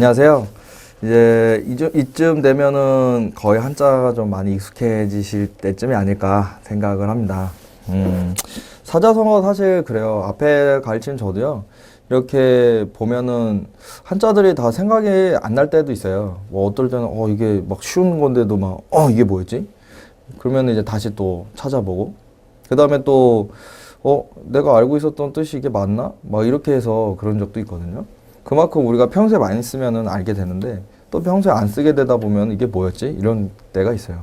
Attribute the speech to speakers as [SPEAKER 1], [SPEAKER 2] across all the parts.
[SPEAKER 1] 안녕하세요. 이제 이쯤, 되면은 거의 한자가 좀 많이 익숙해지실 때쯤이 아닐까 생각을 합니다. 음, 사자성어 사실 그래요. 앞에 가르친 저도요. 이렇게 보면은 한자들이 다 생각이 안 날 때도 있어요. 뭐 어떨 때는 어 이게 막 쉬운 건데도 막 어 이게 뭐였지? 그러면 이제 다시 또 찾아보고 그 다음에 또 어, 내가 알고 있었던 뜻이 이게 맞나? 막 이렇게 해서 그런 적도 있거든요. 그만큼 우리가 평소에 많이 쓰면은 알게 되는데 또 평소에 안 쓰게 되다 보면 이게 뭐였지? 이런 때가 있어요.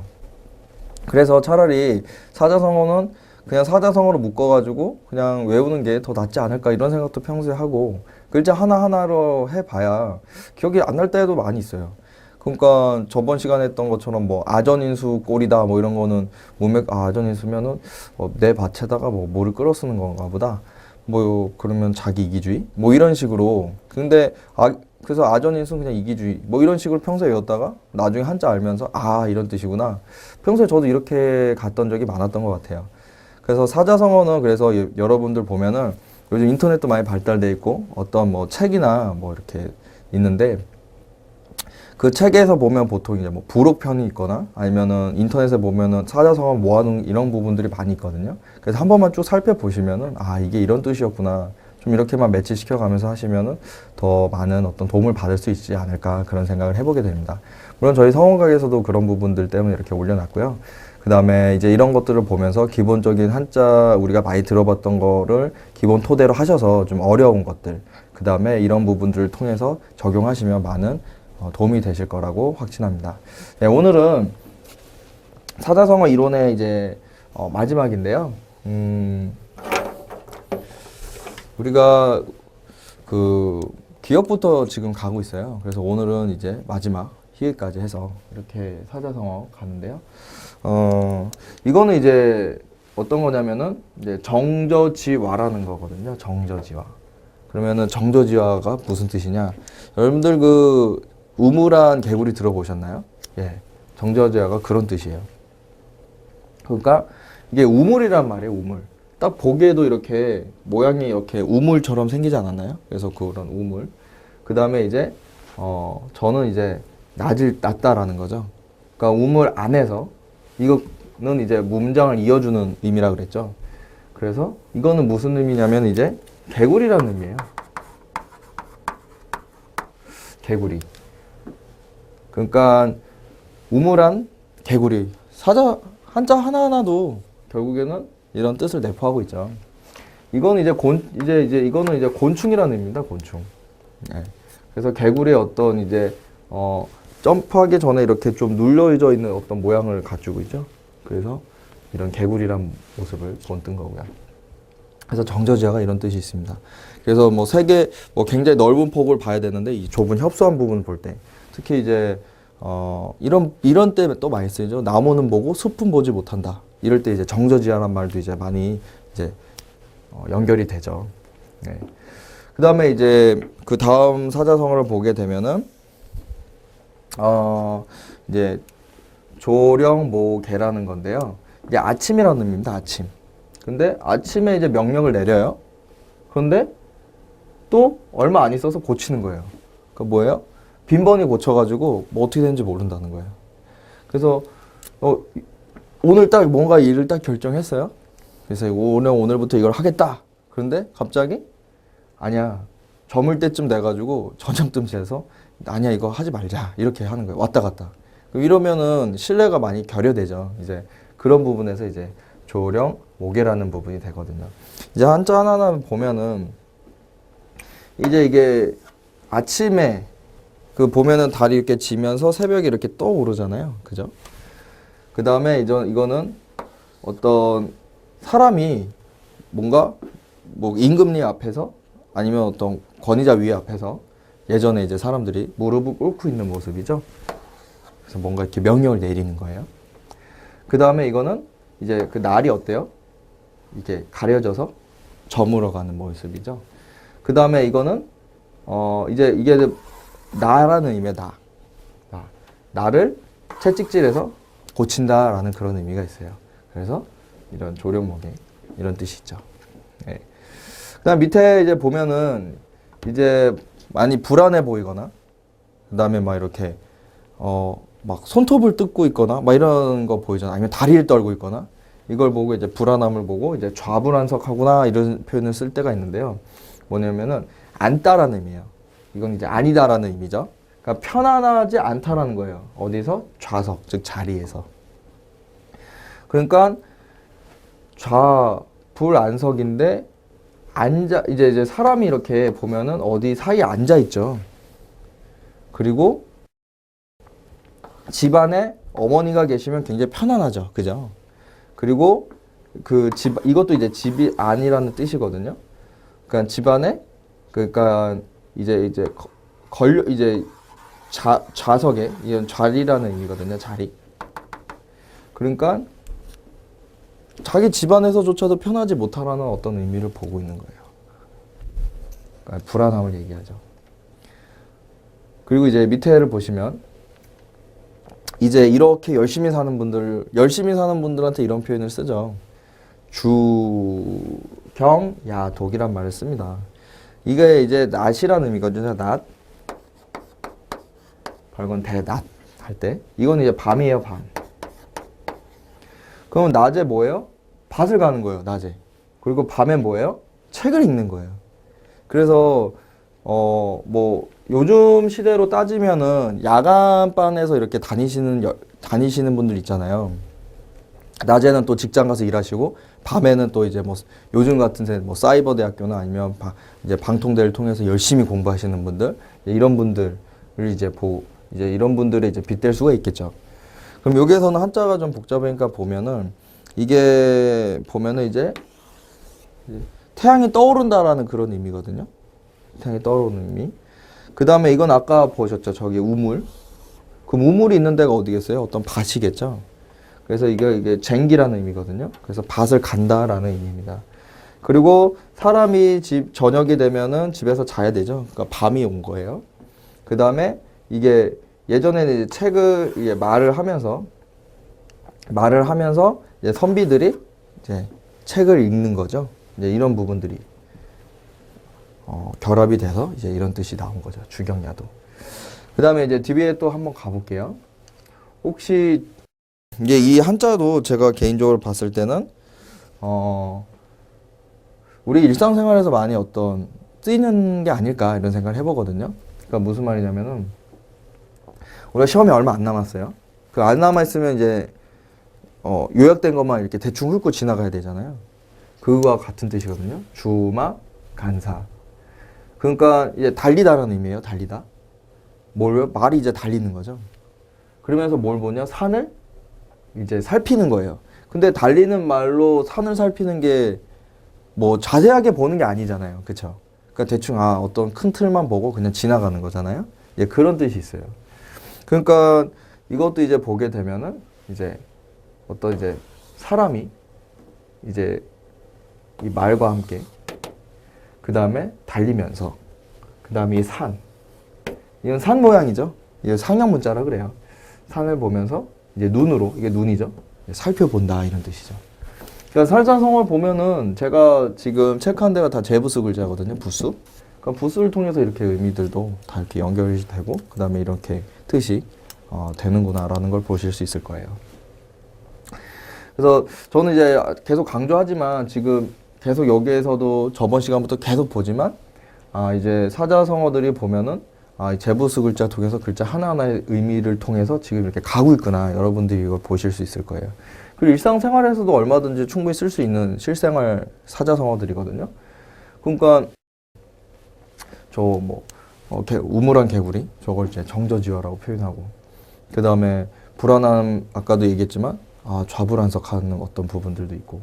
[SPEAKER 1] 그래서 차라리 사자성어는 그냥 사자성어로 묶어가지고 그냥 외우는 게 더 낫지 않을까 이런 생각도 평소에 하고 글자 하나하나로 해봐야 기억이 안 날 때도 많이 있어요. 그러니까 저번 시간에 했던 것처럼 뭐 아전인수 꼴이다 뭐 이런 거는 문맥 아, 아전인수면은 어, 내 밭에다가 뭐 뭐를 끌어 쓰는 건가 보다. 뭐 그러면 자기 이기주의? 뭐 이런 식으로. 근데 아 그래서 아전인수는 그냥 이기주의. 뭐 이런 식으로 평소에 외웠다가 나중에 한자 알면서 아 이런 뜻이구나. 평소에 저도 이렇게 갔던 적이 많았던 것 같아요. 그래서 사자성어는 그래서 여- 여러분들 보면은 요즘 인터넷도 많이 발달돼 있고 어떤 뭐 책이나 뭐 이렇게 있는데 그 책에서 보면 보통 이제 뭐 부록 편이 있거나 아니면은 인터넷에 보면은 사자성어 모아놓은 이런 부분들이 많이 있거든요. 그래서 한 번만 쭉 살펴보시면은 아 이게 이런 뜻이었구나. 좀 이렇게만 매치시켜 가면서 하시면은 더 많은 어떤 도움을 받을 수 있지 않을까 그런 생각을 해보게 됩니다. 물론 저희 성원각에서도 그런 부분들 때문에 이렇게 올려놨고요. 그 다음에 이제 이런 것들을 보면서 기본적인 한자 우리가 많이 들어봤던 거를 기본 토대로 하셔서 좀 어려운 것들 그 다음에 이런 부분들을 통해서 적용하시면 많은 어, 도움이 되실 거라고 확신합니다. 네, 오늘은 사자성어 이론의 이제 어, 마지막인데요. 음, 우리가 그 기업부터 지금 가고 있어요. 그래서 오늘은 이제 마지막 희애까지 해서 이렇게 사자성어 가는데요. 어, 이거는 이제 어떤 거냐면은 이제 정저지화라는 거거든요. 정저지화. 그러면은 정저지화가 무슨 뜻이냐? 여러분들 그 우물한 개구리 들어보셨나요? 예. 정저지화가 그런 뜻이에요. 그러니까 이게 우물이란 말이에요, 우물. 딱 보기에도 이렇게 모양이 이렇게 우물처럼 생기지 않았나요? 그래서 그런 우물. 그 다음에 이제, 어, 저는 이제 낮을, 낮다라는 거죠. 그러니까 우물 안에서, 이거는 이제 문장을 이어주는 의미라 그랬죠. 그래서 이거는 무슨 의미냐면 이제 개구리라는 의미예요. 개구리. 그러니까 우물한 개구리. 사자 한자 하나하나도 결국에는 이런 뜻을 내포하고 있죠. 이거는 이제 곤 이제 이제 이거는 이제 곤충이라는 의미입니다. 곤충. 네. 그래서 개구리의 어떤 이제 어 점프하기 전에 이렇게 좀 눌려져 있는 어떤 모양을 갖추고 있죠. 그래서 이런 개구리란 모습을 본뜬 거고요. 그래서 정저지화가 이런 뜻이 있습니다. 그래서 뭐 세계 뭐 굉장히 넓은 폭을 봐야 되는데 이 좁은 협소한 부분을 볼때 특히 이제 어 이런 이런 때 또 많이 쓰이죠. 나무는 보고 숲은 보지 못한다. 이럴 때 이제 정저지화란 말도 이제 많이 이제 어 연결이 되죠. 네. 그 다음에 이제 그 다음 사자성어를 보게 되면은 어 이제 조령모개라는 건데요. 이게 아침이라는 의미입니다. 아침. 근데 아침에 이제 명령을 내려요. 그런데 또 얼마 안 있어서 고치는 거예요. 그 뭐예요? 빈번히 고쳐가지고 뭐 어떻게 되는지 모른다는 거예요. 그래서 어, 오늘 딱 뭔가 일을 딱 결정했어요. 그래서 오늘 오늘부터 이걸 하겠다. 그런데 갑자기 아니야 저물 때쯤 돼가지고 저녁쯤 돼서 아니야 이거 하지 말자 이렇게 하는 거예요. 왔다 갔다. 이러면은 신뢰가 많이 결여되죠. 이제 그런 부분에서 이제 조령 모계라는 부분이 되거든요. 이제 한자 하나하나 보면은 이제 이게 아침에 그 보면은 달이 이렇게 지면서 새벽에 이렇게 떠오르잖아요. 그죠? 그 다음에 이제 이거는 어떤 사람이 뭔가 뭐 임금님 앞에서 아니면 어떤 권위자 위에 앞에서 예전에 이제 사람들이 무릎을 꿇고 있는 모습이죠. 그래서 뭔가 이렇게 명령을 내리는 거예요. 그 다음에 이거는 이제 그 날이 어때요? 이게 가려져서 저물어 가는 모습이죠. 그 다음에 이거는 어 이제 이게 나라는 의미야 나. 나. 나를 채찍질해서 고친다라는 그런 의미가 있어요. 그래서 이런 조련목에 이런 뜻이 있죠. 네. 그다음 밑에 이제 보면은 이제 많이 불안해 보이거나 그다음에 막 이렇게 어 막 손톱을 뜯고 있거나 막 이런 거 보이잖아. 아니면 다리를 떨고 있거나 이걸 보고 이제 불안함을 보고 이제 좌불안석하구나 이런 표현을 쓸 때가 있는데요. 뭐냐면은 안다라는 의미예요. 이건 이제 아니다라는 의미죠. 그러니까 편안하지 않다라는 거예요. 어디서? 좌석, 즉 자리에서. 그러니까 좌 불안석인데 앉아 이제 이제 사람이 이렇게 보면은 어디 사이에 앉아 있죠. 그리고 집안에 어머니가 계시면 굉장히 편안하죠. 그죠? 그리고 그 집 이것도 이제 집이 아니라는 뜻이거든요. 그러니까 집안에 그러니까 이제 이제 거- 걸려 이제 좌 좌석에 이런 자리라는 의미거든요. 자리. 그러니까 자기 집안에서조차도 편하지 못하라는 어떤 의미를 보고 있는 거예요. 그러니까 불안함을 얘기하죠. 그리고 이제 밑에를 보시면 이제 이렇게 열심히 사는 분들, 열심히 사는 분들한테 이런 표현을 쓰죠. 주경야독이란 말을 씁니다. 이게 이제 낮이라는 의미거든요. 낮. 발건 대낮 할 때. 이건 이제 밤이에요, 밤. 그러면 낮에 뭐예요? 밭을 가는 거예요, 낮에. 그리고 밤에 뭐예요? 책을 읽는 거예요. 그래서 어 뭐 요즘 시대로 따지면은 야간반에서 이렇게 다니시는 여- 다니시는 분들 있잖아요. 낮에는 또 직장 가서 일하시고 밤에는 또 이제 뭐 요즘 같은 데뭐 사이버 대학교나 아니면 바- 이제 방통대를 통해서 열심히 공부하시는 분들 이런 분들을 이제 보 이제 이런 분들의 이제 빗댈 수가 있겠죠. 그럼 여기에서는 한자가 좀 복잡하니까 보면은 이게 보면은 이제 태양이 떠오른다라는 그런 의미거든요. 태양이 떠오르는 의미. 그 다음에 이건 아까 보셨죠. 저기 우물. 그럼 우물이 있는 데가 어디겠어요? 어떤 밭이겠죠. 그래서 이게 이게 쟁기라는 의미거든요. 그래서 밭을 간다라는 의미입니다. 그리고 사람이 집 저녁이 되면은 집에서 자야 되죠. 그러니까 밤이 온 거예요. 그 다음에 이게 예전에는 이제 책을 이게 말을 하면서 말을 하면서 이제 선비들이 이제 책을 읽는 거죠. 이제 이런 부분들이 어, 결합이 돼서 이제 이런 뜻이 나온 거죠. 주경야도. 그 다음에 이제 뒤에 또 한번 가볼게요. 혹시 이게 이 한자도 제가 개인적으로 봤을 때는 어 우리 일상생활에서 많이 어떤 쓰이는 게 아닐까 이런 생각을 해보거든요. 그러니까 무슨 말이냐면은 우리가 시험이 얼마 안 남았어요. 그 안 남아 있으면 이제 어 요약된 것만 이렇게 대충 훑고 지나가야 되잖아요. 그거와 같은 뜻이거든요. 주마 간사. 그러니까 이제 달리다라는 의미예요. 달리다. 뭘 말이 이제 달리는 거죠. 그러면서 뭘 보냐? 산을 이제 살피는 거예요. 근데 달리는 말로 산을 살피는 게 뭐 자세하게 보는 게 아니잖아요. 그쵸? 그러니까 대충 아 어떤 큰 틀만 보고 그냥 지나가는 거잖아요. 예, 그런 뜻이 있어요. 그러니까 이것도 이제 보게 되면은 이제 어떤 이제 사람이 이제 이 말과 함께 그 다음에 달리면서 그 다음에 이 산 이건 산 모양이죠. 이게 상형 문자라 그래요. 산을 보면서 이제 눈으로 이게 눈이죠. 살펴본다 이런 뜻이죠. 그러니까 살자성어를 보면은 제가 지금 체크한 데가 다 제부스 글자거든요. 부수. 그러니까 부수를 통해서 이렇게 의미들도 다 이렇게 연결이 되고 그 다음에 이렇게 뜻이 어, 되는구나라는 걸 보실 수 있을 거예요. 그래서 저는 이제 계속 강조하지만 지금 계속 여기에서도 저번 시간부터 계속 보지만 아 이제 사자성어들이 보면은 아, 이 제부스 글자 통해서 글자 하나하나의 의미를 통해서 지금 이렇게 가고 있구나 여러분들이 이걸 보실 수 있을 거예요. 그리고 일상생활에서도 얼마든지 충분히 쓸 수 있는 실생활 사자성어들이거든요. 그러니까 저뭐 어, 개, 우물한 개구리 저걸 이제 정저지어라고 표현하고 그 다음에 불안함 아까도 얘기했지만 아, 좌불안석하는 어떤 부분들도 있고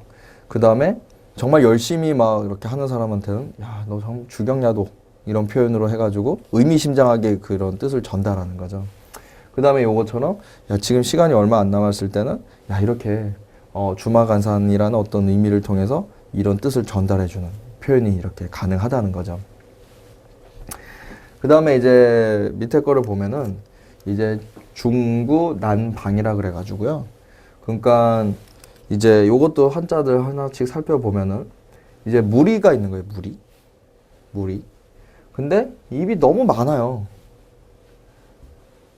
[SPEAKER 1] 그 다음에 정말 열심히 막 이렇게 하는 사람한테는 야 너 정말 주경야도 이런 표현으로 해가지고 의미심장하게 그런 뜻을 전달하는 거죠. 그 다음에 요것처럼 야 지금 시간이 얼마 안 남았을 때는 야 이렇게 어, 주마간산이라는 어떤 의미를 통해서 이런 뜻을 전달해주는 표현이 이렇게 가능하다는 거죠. 그 다음에 이제 밑에 거를 보면은 이제 중구 난방이라 그래가지고요. 그러니까 이제 요것도 한자들 하나씩 살펴보면은 이제 무리가 있는 거예요. 무리, 무리. 근데 입이 너무 많아요.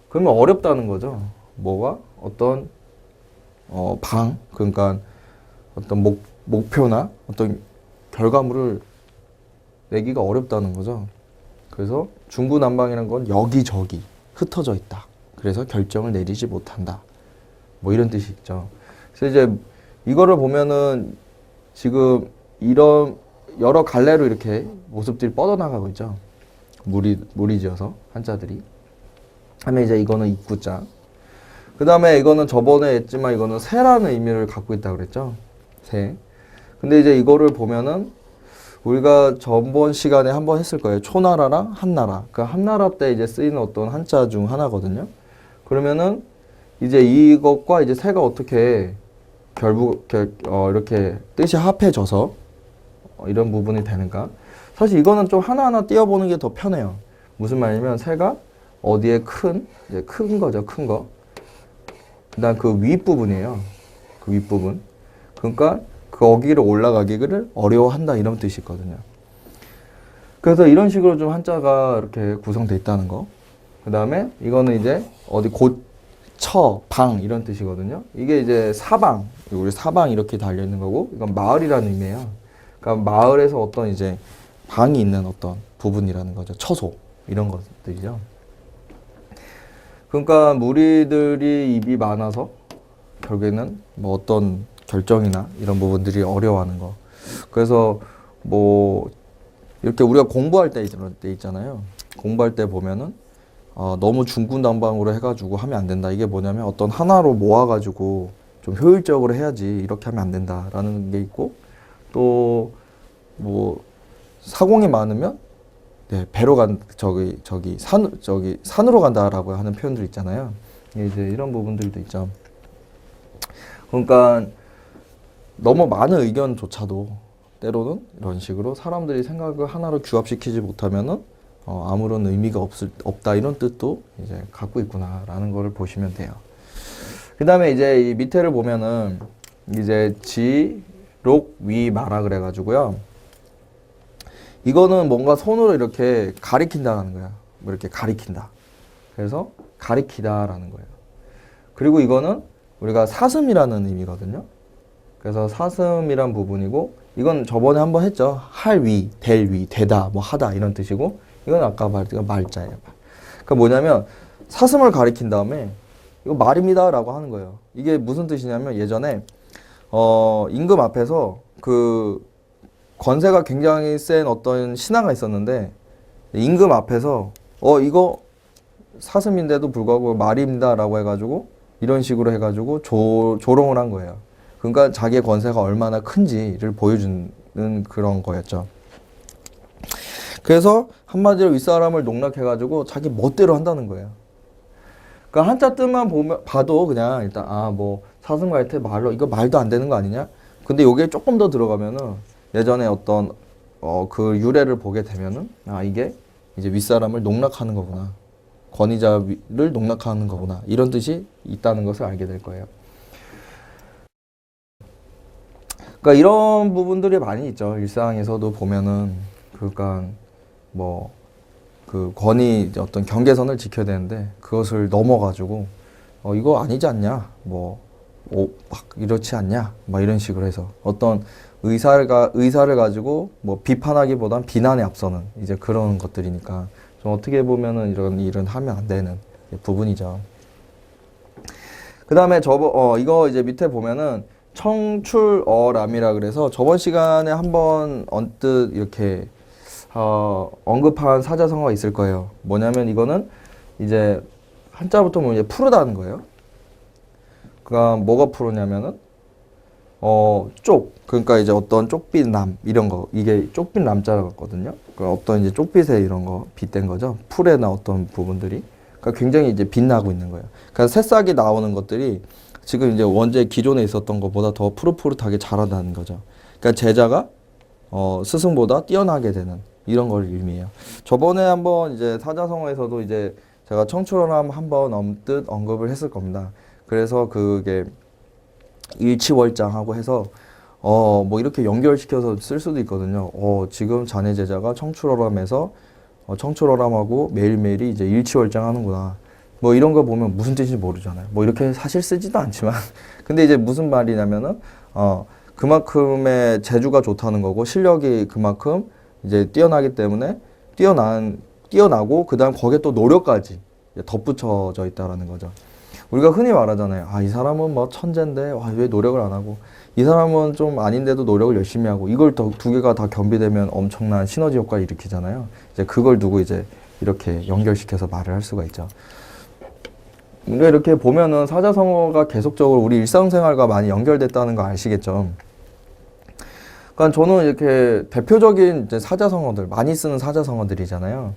[SPEAKER 1] 그러면 어렵다는 거죠. 뭐가 어떤 어, 방 그러니까 어떤 목 목표나 어떤 결과물을 내기가 어렵다는 거죠. 그래서 중구난방이라는 건 여기저기 흩어져 있다. 그래서 결정을 내리지 못한다. 뭐 이런 뜻이 있죠. 그래서 이제 이거를 보면은 지금 이런 여러 갈래로 이렇게 모습들이 뻗어나가고 있죠. 무리 무리지어서 한자들이. 하면 이제 이거는 입구자. 그 다음에 이거는 저번에 했지만 이거는 새라는 의미를 갖고 있다 그랬죠. 새. 근데 이제 이거를 보면은 우리가 전번 시간에 한번 했을 거예요. 초나라랑 한나라. 그 한나라 때 이제 쓰이는 어떤 한자 중 하나거든요. 그러면은 이제 이것과 이제 새가 어떻게 결국 결, 어, 이렇게 뜻이 합해져서 어, 이런 부분이 되는가? 사실 이거는 좀 하나하나 띄워보는 게 더 편해요. 무슨 말이냐면 새가 어디에 큰, 이제 큰 거죠, 큰 거. 그 다음 그 윗부분이에요. 그 윗부분. 그러니까 거기를 올라가기를 어려워한다 이런 뜻이 있거든요. 그래서 이런 식으로 좀 한자가 이렇게 구성돼 있다는 거. 그 다음에 이거는 이제 어디 곳, 처, 방 이런 뜻이거든요. 이게 이제 사방, 우리 사방 이렇게 달려 있는 거고, 이건 마을이라는 의미예요. 그러니까 마을에서 어떤 이제 방이 있는 어떤 부분이라는 거죠. 처소 이런 것들이죠. 그러니까 무리들이 입이 많아서 결국에는 뭐 어떤 결정이나 이런 부분들이 어려워하는 거. 그래서 뭐 이렇게 우리가 공부할 때 이런 때 있잖아요. 공부할 때 보면은 어, 너무 중구난방으로 해가지고 하면 안 된다. 이게 뭐냐면 어떤 하나로 모아가지고 좀 효율적으로 해야지 이렇게 하면 안 된다라는 게 있고 또 뭐 사공이 많으면 네, 배로 간 저기 저기 산 저기 산으로 간다라고 하는 표현들 있잖아요. 이제 이런 부분들도 있죠. 그러니까 너무 많은 의견조차도 때로는 이런 식으로 사람들이 생각을 하나로 규합시키지 못하면은 어, 아무런 의미가 없을 없다 이런 뜻도 이제 갖고 있구나라는 거를 보시면 돼요. 그 다음에 이제 이 밑에를 보면은 이제 지, 록, 위, 마라 그래가지고요. 이거는 뭔가 손으로 이렇게 가리킨다는 거야. 뭐 이렇게 가리킨다. 그래서 가리키다라는 거예요. 그리고 이거는 우리가 사슴이라는 의미거든요. 그래서 사슴이란 부분이고 이건 저번에 한번 했죠. 할 위, 될 위, 되다, 뭐 하다 이런 뜻이고 이건 아까 말했던 말자예요. 그러니까 뭐냐면 사슴을 가리킨 다음에 이거 말입니다라고 하는 거예요. 이게 무슨 뜻이냐면 예전에 어 임금 앞에서 그 권세가 굉장히 센 어떤 신하가 있었는데 임금 앞에서 어 이거 사슴인데도 불구하고 말입니다라고 해가지고 이런 식으로 해가지고 조, 조롱을 한 거예요. 그러니까 자기의 권세가 얼마나 큰지를 보여주는 그런 거였죠. 그래서 한마디로 윗사람을 농락해가지고 자기 멋대로 한다는 거예요. 그러니까 한자 뜻만 보면 봐도 그냥 일단 아 뭐 사슴과 태 말로 이거 말도 안 되는 거 아니냐? 근데 요게 조금 더 들어가면은 예전에 어떤 어 그 유래를 보게 되면은 아 이게 이제 윗사람을 농락하는 거구나. 권위자를 농락하는 거구나. 이런 뜻이 있다는 것을 알게 될 거예요. 그러니까 이런 부분들이 많이 있죠. 일상에서도 보면은 그러니까 뭐 그 권위 어떤 경계선을 지켜야 되는데 그것을 넘어 가지고 어 이거 아니지 않냐 뭐 오, 막 이렇지 않냐 막 이런 식으로 해서 어떤 의사를 가 의사를 가지고 뭐 비판하기보단 비난에 앞서는 이제 그런 것들이니까 좀 어떻게 보면은 이런 일은 하면 안 되는 부분이죠. 그 다음에 저번 어 이거 이제 밑에 보면은 청출어람이라 그래서 저번 시간에 한번 언뜻 이렇게 어, 언급한 사자성어가 있을 거예요. 뭐냐면 이거는 이제 한자부터 보면 이제 푸르다는 거예요. 그니까 뭐가 푸르냐면은 어, 쪽 그러니까 이제 어떤 쪽빛 남 이런 거 이게 쪽빛 남자거든요. 그 어떤 이제 쪽빛에 이런 거 빗댄 거죠. 풀에나 어떤 부분들이 그러니까 굉장히 이제 빛나고 있는 거예요. 그러니까 새싹이 나오는 것들이 지금 이제 원제 기존에 있었던 것보다 더 푸릇푸릇하게 자라다는 거죠. 그러니까 제자가 어, 스승보다 뛰어나게 되는 이런 걸 의미해요. 저번에 한번 이제 사자성어에서도 이제 제가 청출어람 한번 엄뜻 언급을 했을 겁니다. 그래서 그게 일치월장하고 해서 어 뭐 이렇게 연결시켜서 쓸 수도 있거든요. 어 지금 자네 제자가 청출어람에서 어, 청출어람하고 매일매일이 이제 일치월장하는구나. 뭐 이런 거 보면 무슨 뜻인지 모르잖아요. 뭐 이렇게 사실 쓰지도 않지만 근데 이제 무슨 말이냐면은 어 그만큼의 재주가 좋다는 거고 실력이 그만큼 이제 뛰어나기 때문에 뛰어난 뛰어나고 그다음 거기에 또 노력까지 덧붙여져 있다라는 거죠. 우리가 흔히 말하잖아요. 아, 이 사람은 뭐 천재인데 와, 왜 노력을 안 하고 이 사람은 좀 아닌데도 노력을 열심히 하고 이걸 더, 두 개가 다 겸비되면 엄청난 시너지 효과를 일으키잖아요. 이제 그걸 두고 이제 이렇게 연결시켜서 말을 할 수가 있죠. 우리가 이렇게 보면은 사자성어가 계속적으로 우리 일상생활과 많이 연결됐다는 거 아시겠죠? 그러니까 저는 이렇게 대표적인 사자성어들 많이 쓰는 사자성어들이잖아요.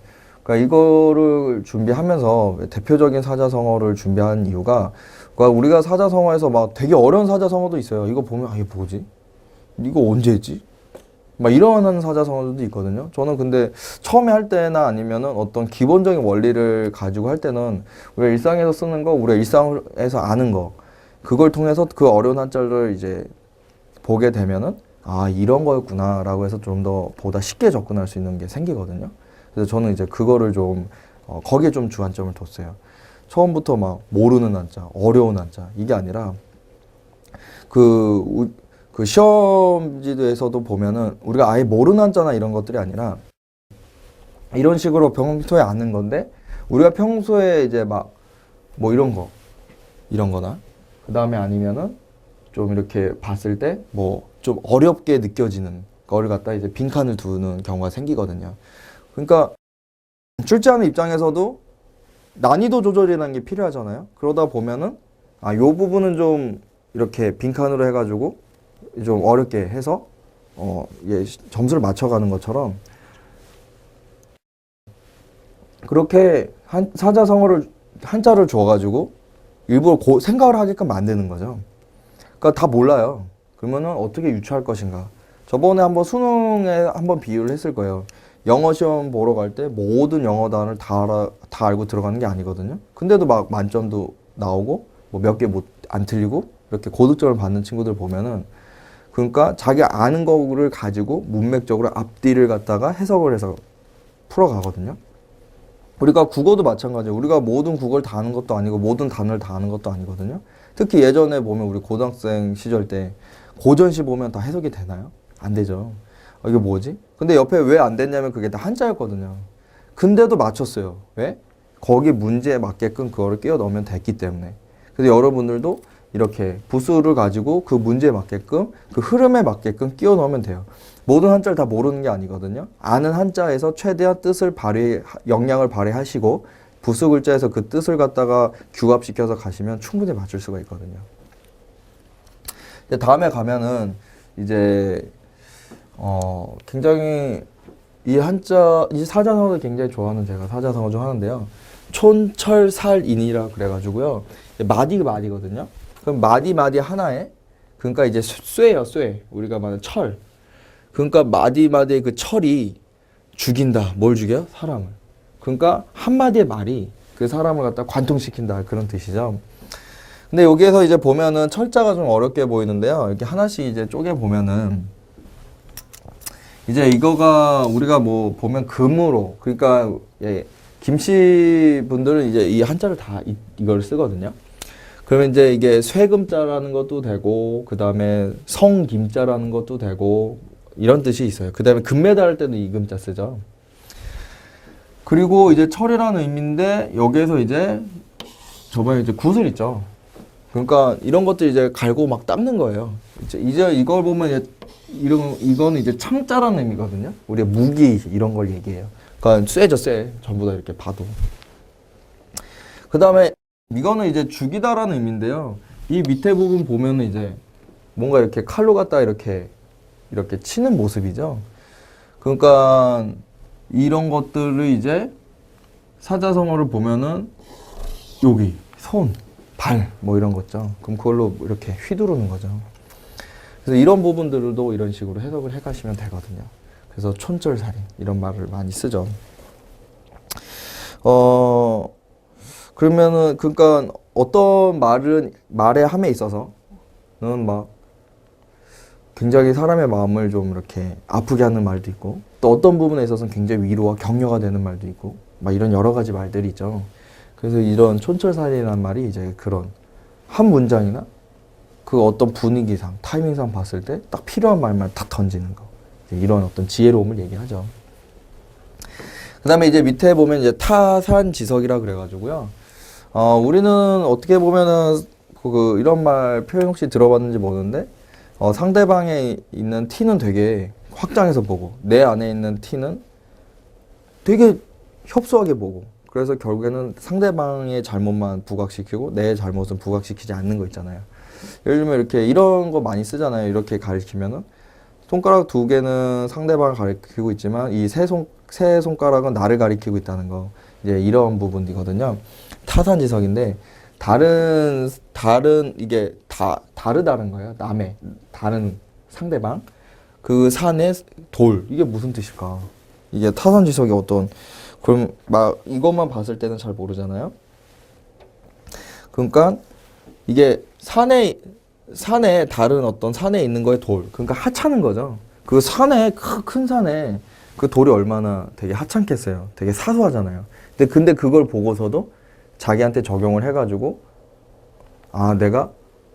[SPEAKER 1] 그러니까 이거를 준비하면서 대표적인 사자성어를 준비한 이유가 그러니까 우리가 사자성어에서 막 되게 어려운 사자성어도 있어요. 이거 보면 아 이게 뭐지? 이거 언제 했지? 막 이런 사자성어들도 있거든요. 저는 근데 처음에 할 때나 아니면은 어떤 기본적인 원리를 가지고 할 때는 우리가 일상에서 쓰는 거, 우리가 일상에서 아는 거, 그걸 통해서 그 어려운 한자를 이제 보게 되면은 아 이런 거였구나라고 해서 좀 더 보다 쉽게 접근할 수 있는 게 생기거든요. 그래서 저는 이제 그거를 좀 어, 거기에 좀 주안점을 뒀어요. 처음부터 막 모르는 한자, 어려운 한자 이게 아니라 그, 우- 그 시험지도에서도 보면은 우리가 아예 모르는 한자나 이런 것들이 아니라 이런 식으로 평소에 아는 건데 우리가 평소에 이제 막 뭐 이런 거 이런 거나 그 다음에 아니면은 좀 이렇게 봤을 때 뭐 좀 어렵게 느껴지는 거를 갖다 이제 빈칸을 두는 경우가 생기거든요. 그러니까 출제하는 입장에서도 난이도 조절이라는 게 필요하잖아요. 그러다 보면은 아, 요 부분은 좀 이렇게 빈칸으로 해가지고 좀 어렵게 해서 어, 예, 점수를 맞춰가는 것처럼 그렇게 한, 사자성어를 한자를 줘가지고 일부러 고, 생각을 하게끔 만드는 거죠. 그러니까 다 몰라요. 그러면은 어떻게 유추할 것인가? 저번에 한번 수능에 한번 비유를 했을 거예요. 영어 시험 보러 갈 때 모든 영어 단어를 다 알아, 다 알고 들어가는 게 아니거든요. 근데도 막 만점도 나오고 뭐 몇 개 못 안 틀리고 이렇게 고득점을 받는 친구들 보면은 그러니까 자기 아는 거를 가지고 문맥적으로 앞뒤를 갖다가 해석을 해서 풀어가거든요. 우리가 국어도 마찬가지예요. 우리가 모든 국어를 다 아는 것도 아니고 모든 단어를 다 아는 것도 아니거든요. 특히 예전에 보면 우리 고등학생 시절 때 고전시 보면 다 해석이 되나요? 안 되죠. 어, 이게 뭐지? 근데 옆에 왜 안 됐냐면 그게 다 한자였거든요. 근데도 맞췄어요. 왜? 거기 문제에 맞게끔 그거를 끼워 넣으면 됐기 때문에. 그래서 여러분들도 이렇게 부수를 가지고 그 문제에 맞게끔 그 흐름에 맞게끔 끼워 넣으면 돼요. 모든 한자를 다 모르는 게 아니거든요. 아는 한자에서 최대한 뜻을 발휘, 역량을 발휘하시고 부수 글자에서 그 뜻을 갖다가 규합시켜서 가시면 충분히 맞출 수가 있거든요. 다음에 가면은 이제 어 굉장히 이 한자 이 사자성어를 굉장히 좋아하는 제가 사자성어 중 하나인데요. 촌철살인이라 그래가지고요. 마디 마디거든요. 그럼 마디 마디 하나에 그러니까 이제 쇠예요 쇠 우리가 말하는 철. 그러니까 마디 마디의 그 철이 죽인다. 뭘 죽여? 사람을. 그러니까 한 마디의 말이 그 사람을 갖다 관통시킨다 그런 뜻이죠. 근데 여기에서 이제 보면은 철자가 좀 어렵게 보이는데요. 이렇게 하나씩 이제 쪼개 보면은 이제 이거가 우리가 뭐 보면 금으로 그러니까 예, 김씨 분들은 이제 이 한자를 다 이, 이걸 쓰거든요. 그러면 이제 이게 쇠금자라는 것도 되고 그 다음에 성김자라는 것도 되고 이런 뜻이 있어요. 그 다음에 금메달 할 때도 이 금자 쓰죠. 그리고 이제 철이라는 의미인데 여기에서 이제 저번에 이제 구슬 있죠. 그러니까 이런 것들 이제 갈고 막 닦는 거예요. 이제, 이걸 보면 이런 이거는 이제 창자라는 의미거든요. 우리가 무기 이런 걸 얘기해요. 그러니까 쇠죠 쇠. 전부 다 이렇게 봐도. 그 다음에 이거는 이제 죽이다라는 의미인데요. 이 밑에 부분 보면은 이제 뭔가 이렇게 칼로 갖다 이렇게 이렇게 치는 모습이죠. 그러니까 이런 것들을 이제 사자성어를 보면은 여기 손, 발 뭐 이런 거죠. 그럼 그걸로 이렇게 휘두르는 거죠. 그래서 이런 부분들도 이런 식으로 해석을 해가시면 되거든요. 그래서 촌철살인 이런 말을 많이 쓰죠. 어 그러면은 그러니까 어떤 말은 말의 함에 있어서는 막 굉장히 사람의 마음을 좀 이렇게 아프게 하는 말도 있고 또 어떤 부분에 있어서는 굉장히 위로와 격려가 되는 말도 있고 막 이런 여러 가지 말들이 있죠. 그래서 이런 촌철살인이란 말이 이제 그런 한 문장이나 그 어떤 분위기상 타이밍상 봤을 때 딱 필요한 말만 딱 던지는 거 이런 어떤 지혜로움을 얘기하죠. 그 다음에 이제 밑에 보면 이제 타산 지석이라 그래가지고요. 어 우리는 어떻게 보면은 그 이런 말 표현 혹시 들어봤는지 모르는데 어 상대방에 있는 티는 되게 확장해서 보고 내 안에 있는 티는 되게 협소하게 보고 그래서 결국에는 상대방의 잘못만 부각시키고 내 잘못은 부각시키지 않는 거 있잖아요. 예를 들면 이렇게 이런 거 많이 쓰잖아요. 이렇게 가리키면은 손가락 두 개는 상대방을 가리키고 있지만 이 세 손 세 손가락은 나를 가리키고 있다는 거 이제 이런 부분이거든요. 타산지석인데 다른 다른 이게 다 다르다는 거예요. 남의 다른 상대방 그 산의 돌 이게 무슨 뜻일까? 이게 타산지석이 어떤 그럼 막 이것만 봤을 때는 잘 모르잖아요. 그러니까 이게 산에 산에 다른 어떤 산에 있는 거에 돌 그러니까 하찮은 거죠. 그 산에 크- 큰 산에 그 돌이 얼마나 되게 하찮겠어요. 되게 사소하잖아요. 근데 근데 그걸 보고서도 자기한테 적용을 해가지고 아 내가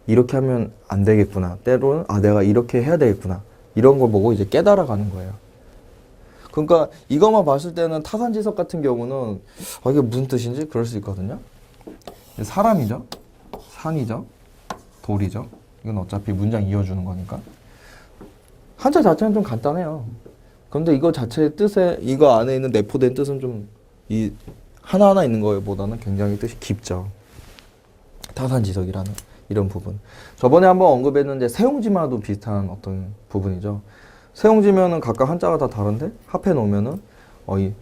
[SPEAKER 1] 이렇게 하면 안 되겠구나. 때로는 아 내가 이렇게 해야 되겠구나. 이런 걸 보고 이제 깨달아가는 거예요. 그러니까 이것만 봤을 때는 타산지석 같은 경우는 아 이게 무슨 뜻인지 그럴 수 있거든요. 사람이죠, 산이죠, 돌이죠. 이건 어차피 문장 이어주는 거니까. 한자 자체는 좀 간단해요. 그런데 이거 자체의 뜻에 이거 안에 있는 내포된 뜻은 좀 이 하나하나 있는 거보다는 굉장히 뜻이 깊죠. 타산지석이라는 이런 부분. 저번에 한번 언급했는데 세용지마도 비슷한 어떤 부분이죠. 세용지면은 각각 한자가 다 다른데 합해 놓으면은 어, 이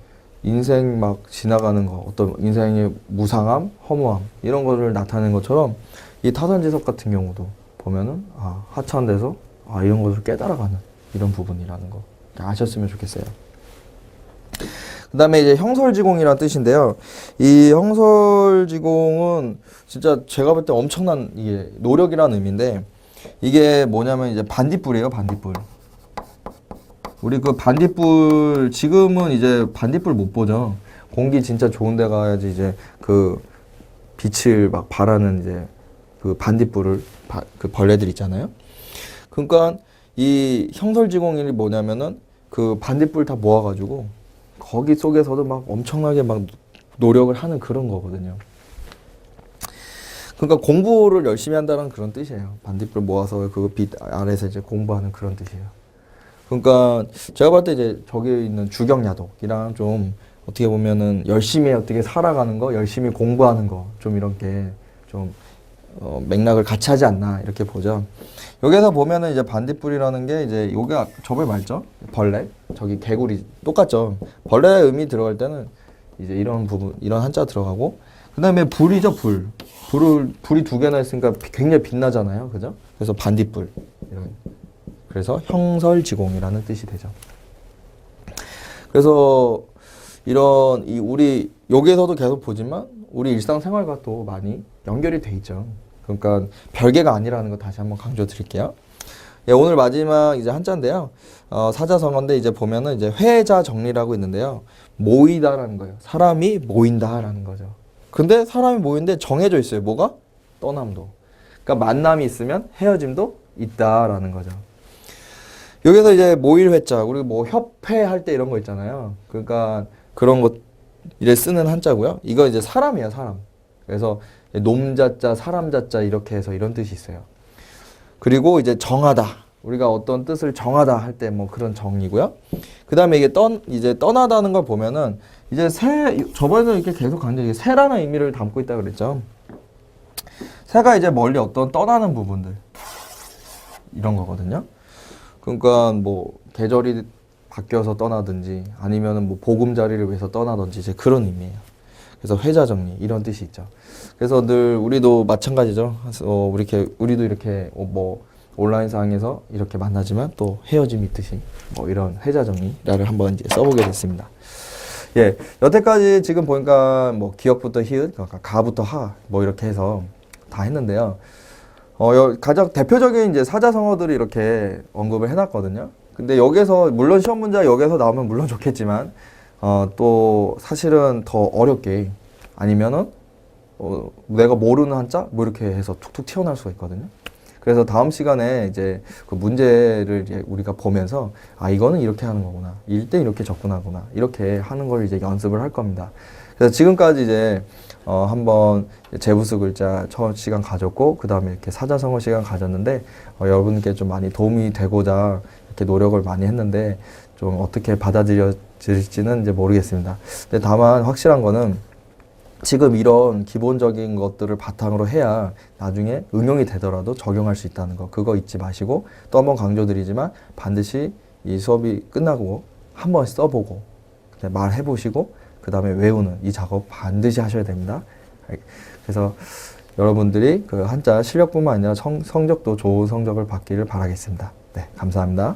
[SPEAKER 1] 인생 막 지나가는 거, 어떤 인생의 무상함, 허무함 이런 거를 나타내는 것처럼 이 타산지석 같은 경우도 보면은 아 하찮은데서 아 이런 것을 깨달아가는 이런 부분이라는 거 아셨으면 좋겠어요. 그 다음에 이제 형설지공이라는 뜻인데요. 이 형설지공은 진짜 제가 볼 때 엄청난 이게 노력이라는 의미인데 이게 뭐냐면 이제 반딧불이에요, 반딧불. 우리 그 반딧불 지금은 이제 반딧불 못 보죠. 공기 진짜 좋은 데 가야지 이제 그 빛을 막 발하는 이제 그 반딧불을 바- 그 벌레들 있잖아요. 그러니까 이 형설지공이 뭐냐면은 그 반딧불 다 모아가지고 거기 속에서도 막 엄청나게 막 노력을 하는 그런 거거든요. 그러니까 공부를 열심히 한다는 그런 뜻이에요. 반딧불 모아서 그 빛 아래서 이제 공부하는 그런 뜻이에요. 그러니까 제가 봤을 때 이제 저기 있는 주경 야독이랑 좀 어떻게 보면은 열심히 어떻게 살아가는 거, 열심히 공부하는 거, 좀 이렇게 좀 어, 맥락을 같이 하지 않나 이렇게 보죠. 여기서 보면은 이제 반딧불이라는 게 이제 요게 아- 저번에 말죠. 벌레, 저기 개구리 똑같죠. 벌레 의미 들어갈 때는 이제 이런 부분, 이런 한자 들어가고 그다음에 불이죠, 불. 불을 불이 두 개나 있으니까 비- 굉장히 빛나잖아요, 그죠? 그래서 반딧불 이런. 그래서 형설지공이라는 뜻이 되죠. 그래서 이런 이 우리 여기에서도 계속 보지만 우리 일상생활과 또 많이 연결이 돼 있죠. 그러니까 별개가 아니라는 거 다시 한번 강조 드릴게요. 예, 오늘 마지막 이제 한자인데요. 어, 사자성어인데 이제 보면은 이제 회자 정리라고 있는데요. 모이다라는 거예요. 사람이 모인다라는 거죠. 근데 사람이 모이는데 정해져 있어요. 뭐가? 떠남도. 그러니까 만남이 있으면 헤어짐도 있다라는 거죠. 여기서 이제 모일 회자, 우리 뭐 협회 할 때 이런 거 있잖아요. 그러니까 그런 것 이래 쓰는 한자고요. 이거 이제 사람이야, 사람. 그래서 놈자자, 사람자자 이렇게 해서 이런 뜻이 있어요. 그리고 이제 정하다. 우리가 어떤 뜻을 정하다 할 때 뭐 그런 정이고요. 그 다음에 이게 떠, 이제 떠나다는 걸 보면은 이제 새, 저번에도 이렇게 계속 강조, 이게 새라는 의미를 담고 있다 그랬죠. 새가 이제 멀리 어떤 떠나는 부분들. 이런 거거든요. 그러니까 뭐 계절이 바뀌어서 떠나든지 아니면은 뭐 보금자리를 위해서 떠나든지 이제 그런 의미예요. 그래서 회자 정리 이런 뜻이 있죠. 그래서 늘 우리도 마찬가지죠. 어, 이렇게 우리도 이렇게 어, 뭐 온라인상에서 이렇게 만나지만 또 헤어짐 있듯이 뭐 이런 회자 정리를 한번 이제 써보게 됐습니다. 예, 여태까지 지금 보니까 뭐 기억부터 히읗, 그러니까 가부터 하, 뭐 이렇게 해서 다 했는데요. 어, 여- 가장 대표적인 이제 사자성어들을 이렇게 언급을 해놨거든요. 근데 여기서 물론 시험 문제가 여기서 나오면 물론 좋겠지만 어, 또 사실은 더 어렵게 아니면은 어, 내가 모르는 한자 뭐 이렇게 해서 툭툭 튀어나올 수가 있거든요. 그래서 다음 시간에 이제 그 문제를 이제 우리가 보면서 아 이거는 이렇게 하는 거구나 이럴 때 이렇게 접근하구나 이렇게 하는 걸 이제 연습을 할 겁니다. 그래서 지금까지 이제 어 한번 제부수 글자 첫 시간 가졌고 그 다음에 이렇게 사자성어 시간 가졌는데 어, 여러분께 좀 많이 도움이 되고자 이렇게 노력을 많이 했는데 좀 어떻게 받아들여질지는 이제 모르겠습니다. 근데 다만 확실한 거는 지금 이런 기본적인 것들을 바탕으로 해야 나중에 응용이 되더라도 적용할 수 있다는 거 그거 잊지 마시고 또 한번 강조드리지만 반드시 이 수업이 끝나고 한번 써보고 그다음에 말해보시고 그 다음에 외우는 이 작업 반드시 하셔야 됩니다. 그래서 여러분들이 그 한자 실력뿐만 아니라 성, 성적도 좋은 성적을 받기를 바라겠습니다. 네, 감사합니다.